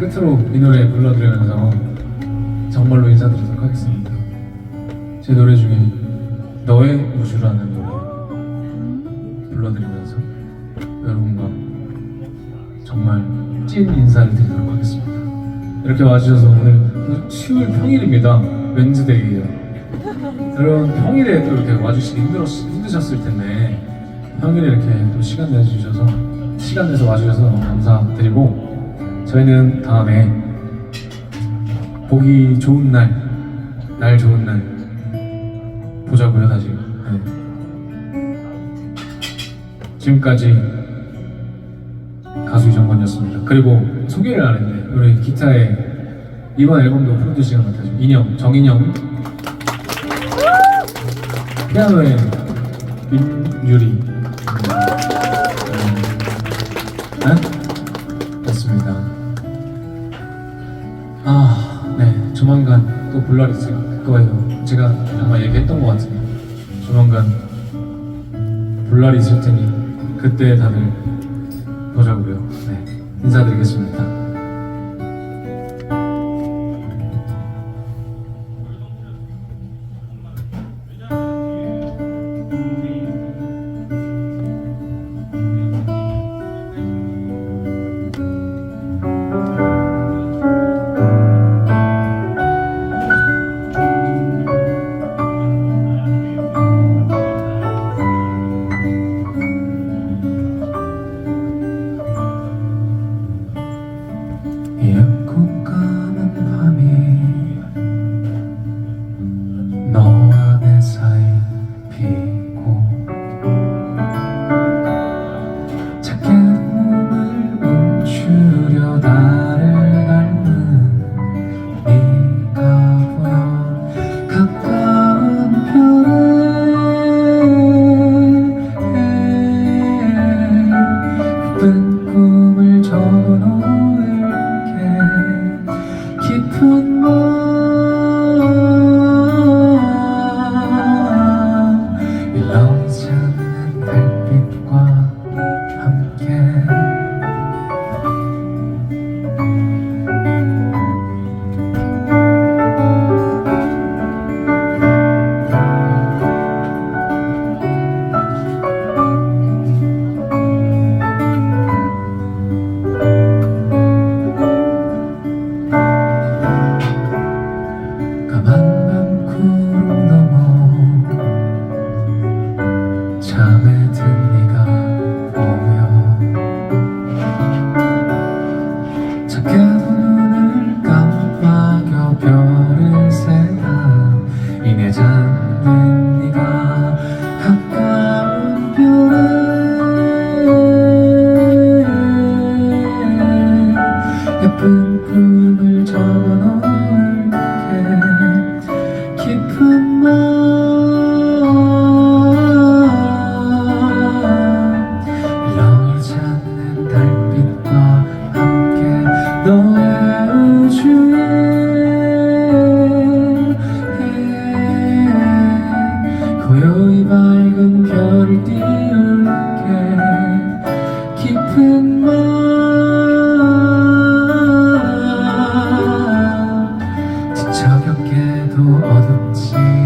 끝으로 이 노래 불러드리면서 정말로 인사드리도록 하겠습니다. 제 노래 중에 너의 우주라는 노래 불러드리면서 여러분과 정말 찐 인사를 드리도록 하겠습니다. 이렇게 와주셔서 오늘 수요일 평일입니다. 웬즈데이예요. 여러분 평일에 또 이렇게 와주시기 힘들었, 힘드셨을 텐데 평일에 이렇게 또 시간 내주셔서 시간 내서 와주셔서 감사드리고 저희는 다음에 보기 좋은 날, 날 좋은 날 보자고요 다시. 네. 지금까지 가수 이정권이었습니다. 그리고 소개를 안 했네. 우리 기타의 이번 앨범도 프로듀싱을 맡아준 인형, 정인형. 피아노의 민유리. 조만간 또 볼날 있을 거예요. 제가 아마 얘기했던 것 같은데. 조만간 볼날이 있을 테니 그때 다들 보자고요. 네. 인사드리겠습니다. 뒤척였게도 어둡지